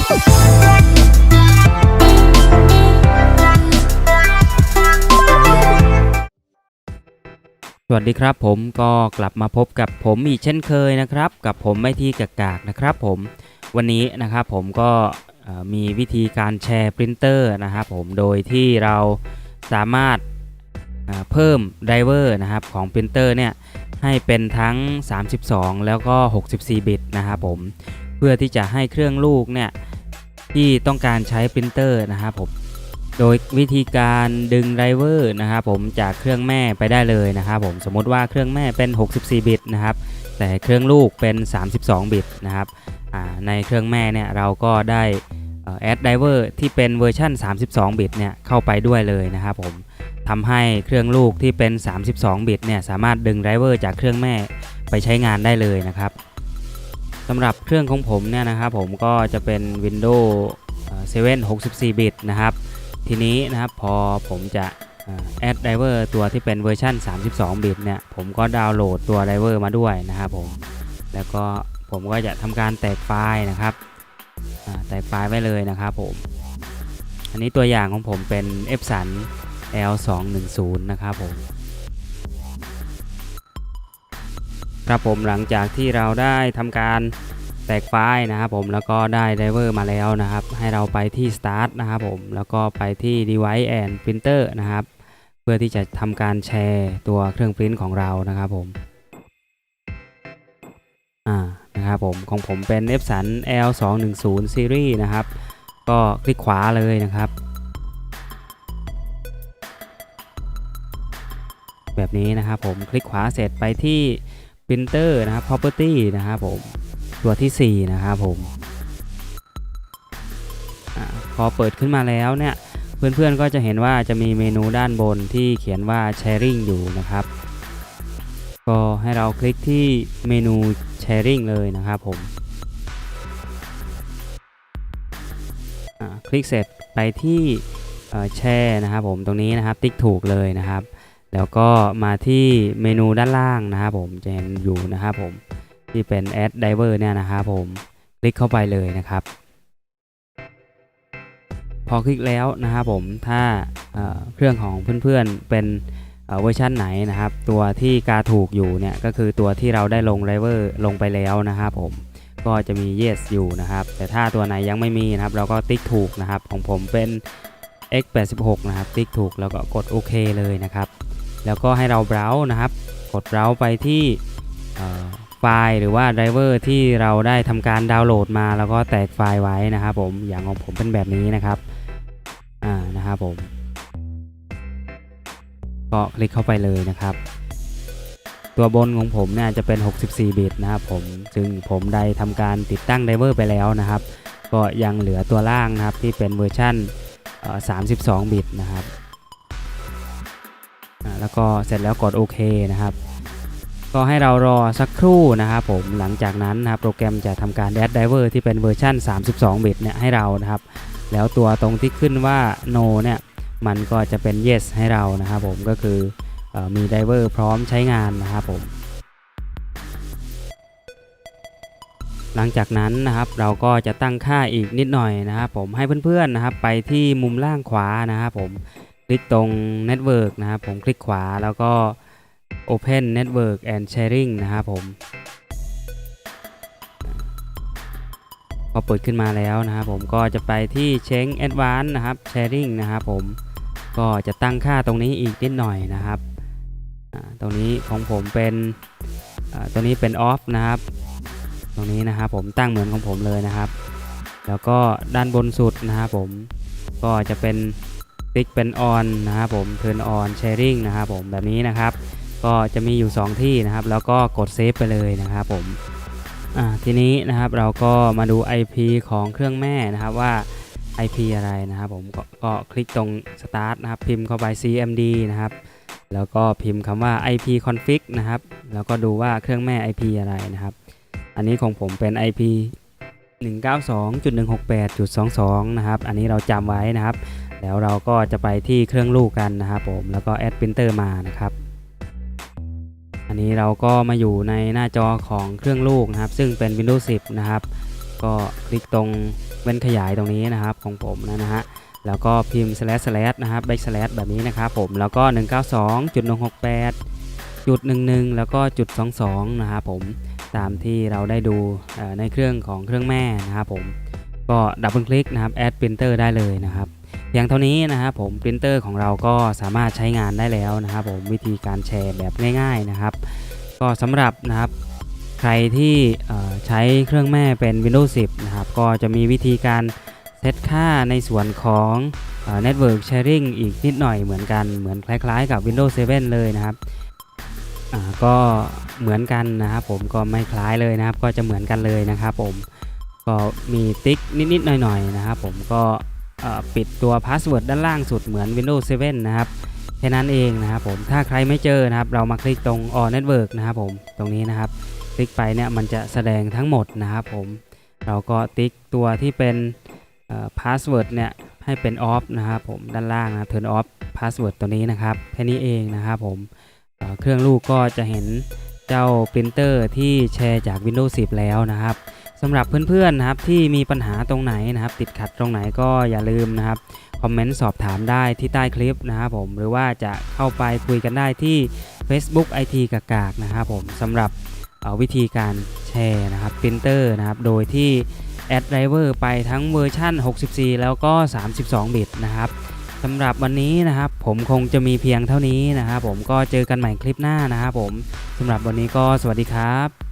สวัสดีครับผมก็กลับมาพบกับผมอีกเช่นเคยนะครับ กับผมไม่ที่กากากนะครับผมวันนี้นะครับผมก็มีวิธีการแชร์ปรินเตอร์นะครับผมโดยที่เราสามารถเอ่อเพิ่มไดรเวอร์นะครับของปรินเตอร์เนี่ยให้เป็นทั้ง 32 แล้วก็ 64 บิตนะครับผม เพื่อที่จะให้เครื่องลูกเนี่ยที่ต้องการใช้ปรินเตอร์นะครับผมโดยวิธีการดึงไดรเวอร์นะครับผมจากเครื่องแม่ไปได้เลยนะครับผมสมมติว่าเครื่องแม่เป็น 64 บิตนะครับแต่เครื่องลูกเป็น 32 บิตนะครับในเครื่องแม่เนี่ยเราก็ได้แอดไดรเวอร์ที่เป็นเวอร์ชัน32 บิตเนี่ยเข้าไปด้วยเลยนะครับผมทำให้เครื่องลูกที่เป็น 32 บิตเนี่ยสามารถดึงไดรเวอร์จากเครื่องแม่ไปใช้งานได้เลยนะครับ สำหรับเครื่องของผมเนี่ยนะครับผมก็จะเป็น Windows เอ่อ7 64 บิตนะครับ ทีนี้นะครับพอผมจะแอดไดเวอร์ตัวที่เป็นเวอร์ชัน32 บิตเนี่ยผมก็ดาวน์โหลดตัวไดเวอร์มาด้วยนะครับผมแล้วก็ผมก็จะทำการแตกไฟล์นะครับแตกไฟล์ไว้เลยนะครับผม อันนี้ตัวอย่างของผมเป็น Epson L210 นะครับผม ครับผมหลังจากที่เราได้ทำการแตกไฟล์นะครับผมแล้วก็ได้ไดเวอร์มาแล้วนะครับ ให้เราไปที่ Start นะครับผมแล้วก็ไปที่ Device and Printer นะครับ เพื่อที่จะทำการแชร์ตัวเครื่องปริ้นของเรานะครับผมอ่านะครับผมของผมเป็น Epson L210 Series นะครับ ก็คลิกขวาเลยนะครับ แบบนี้นะครับผมคลิกขวาเสร็จไปที่ Printer นะครับ Property นะครับผมตัวที่ 4 นะครับผมอพอเปิดขึ้นมาแล้วเนี่ย เพื่อนๆก็จะเห็นว่าจะมีเมนูด้านบนที่เขียนว่า Sharing อยู่นะครับ ก็ให้เราคลิกที่เมนู Sharing เลยนะครับผมคลิกเสร็จไปที่แชร์นะครับผมตรงนี้นะครับติ๊กถูกเลยนะครับ แล้วก็มาที่เมนูด้านล่างนะครับผมจะเห็นอยู่นะครับผมที่เป็น Add diver เนี่ยนะครับผมคลิกเข้าไปเลยนะครับ พอคลิกแล้วนะครับผมถ้าเอ่อเครื่องของเพื่อนๆเป็นเเวอร์ชันไหนนะครับ ตัวที่กาถูกอยู่เนี่ยก็คือตัวที่เราได้ลง Driver ลงไปแล้วนะครับผมก็จะมี yes อยู่นะครับ แต่ถ้าตัวไหนยังไม่มีนะครับ เราก็ติ๊กถูกนะครับ ของผมเป็น x86 นะครับ ติ๊กถูกแล้วก็กดโอเคเลยนะครับ แล้วก็ให้เราเบราว์นะครับ กดเบราว์ไปที่ไฟล์หรือว่าไดรเวอร์ที่เราได้ทำการดาวน์โหลดมา แล้วก็แตกไฟล์ไว้นะครับผมอย่างของผมเป็นแบบนี้นะครับอ่านะครับผมก็คลิกเข้าไปเลยนะครับ ตัวบนของผมเนี่ยจะเป็น 64 บิตนะครับผมซึ่งผมได้ทำการติดตั้งไดรเวอร์ไปแล้วนะครับ ก็ยังเหลือตัวล่างนะครับที่เป็นเวอร์ชันเอ่อ32 บิตนะครับ แล้วก็เสร็จแล้วกดโอเคนะครับ ก็ให้เรารอสักครู่นะครับผมหลังจากนั้นนะครับโปรแกรมจะทำการแดดไดเวอร์ที่เป็นเวอร์ชัน32 บิตเนี่ยให้เรานะครับ แล้วตัวตรงที่ขึ้นว่า no เนี่ยมันก็จะเป็น yes ให้เรานะครับผมก็คือออมีไดเวอร์พร้อมใช้งานนะครับผมหลังจากนั้นนะครับเราก็จะตั้งค่าอีกนิดหน่อยนะครับผมให้เพื่อนๆนะครับไปที่มุมล่างขวานะครับผม คลิกตรง Network นะครับผมคลิกขวาแล้วก็ Open Network and Sharing นะครับผม พอเปิดขึ้นมาแล้วนะครับผมก็จะไปที่ Change Advanced นะครับ Sharing นะครับผมก็จะตั้งค่าตรงนี้อีกนิดหน่อยนะครับตรงนี้ของผมเป็นตัวนี้เป็น Off นะครับ ตรงนี้นะครับผมตั้งเหมือนของผมเลยนะครับ แล้วก็ด้านบนสุดนะครับผมก็จะเป็น ติ๊กเป็น On นนะครับผม Turn On Sharing นะครับผมแบบนี้นะครับ ก็จะมีอยู่ 2 ที่นะครับ แล้วก็กดเซฟไปเลยนะครับผมทีนี้นะครับเราก็มาดู IP ของเครื่องแม่นะครับว่า IP อะไรนะครับผมกก็คลิกตรง Start นะครับพิมพ์เข้าไป CMD นะครับแล้วก็พิมพ์คำว่า IP config นะครับแล้วก็ดูว่าเครื่องแม่ IP อะไรนะครับ อันนี้ของผมเป็น IP 192.168.22 นะครับ อันนี้เราจำไว้นะครับ แล้วเราก็จะไปที่เครื่องลูกกันนะครับผมแล้วก็แอด printer มานะครับ อันนี้เราก็มาอยู่ในหน้าจอของเครื่องลูกนะครับ ซึ่งเป็น Windows 10 นะครับ ก็คลิกตรงเว้นขยายตรงนี้นะครับของผมนะฮะแล้วก็พิมพ์ slash slash นะครับ back slash แบบนี้นะครับผมแล้วก็ 192.168 จุด 11 แล้วก็จุด 22 นะครับผมตามที่เราได้ดูในเครื่องของเครื่องแม่นะครับผมก็ดับเบิลคลิกนะครับ add printer ได้เลยนะครับ เพียงเท่านี้นะครับผมปรินเตอร์ของเราก็สามารถใช้งานได้แล้วนะครับผมวิธีการแชร์แบบง่าย ๆนะครับ ก็สำหรับนะครับใครที่ใช้เครื่องแม่เป็น Windows 10 นะครับ ก็จะมีวิธีการเซตค่าในส่วนของเอ่อ Network Sharing อีกนิดหน่อยเหมือนกันเหมือนคล้ายๆกับ Windows 7 เลยนะครับก็เหมือนกันนะครับผมก็ไม่คล้ายเลยนะครับ ก็จะเหมือนกันเลยนะครับผมก็มีติ๊กนิดๆหน่อยๆนะครับผมก็ ปิดตัวพาสเวิร์ดด้านล่างสุดเหมือน Windows 7 นะครับแค่นั้นเองนะครับผมถ้าใครไม่เจอนะครับเรามาคลิกตรง All Network นะครับผมตรงนี้นะครับคลิกไปเนี่ยมันจะแสดงทั้งหมดนะครับผมเราก็ติ๊กตัวที่เป็นพาสเวิร์ดเนี่ยให้เป็น off นะครับผมด้านล่างนะ turn off password ตัวนี้นะครับแค่นี้เองนะครับผมเเครื่องลูกก็จะเห็นเจ้าปรินเตอร์ที่แชร์จาก Windows 10 แล้วนะครับ สำหรับเพื่อนๆนะครับที่มีปัญหาตรงไหนนะครับ ติดขัดตรงไหนก็อย่าลืมนะครับคอมเมนต์สอบถามได้ที่ใต้คลิปนะครับผมหรือว่าจะเข้าไปคุยกันได้ที่ Facebook IT กากากนะครับผมสำหรับเอ่อวิธีการแชร์นะครับปรินเตอร์นะครับโดยที่แอดไดเวอร์ไปทั้งเวอร์ชัน64 แล้วก็ 32 บิตนะครับสำหรับวันนี้นะครับผมคงจะมีเพียงเท่านี้นะครับผมก็เจอกันใหม่คลิปหน้านะครับผมสำหรับวันนี้ก็สวัสดีครับ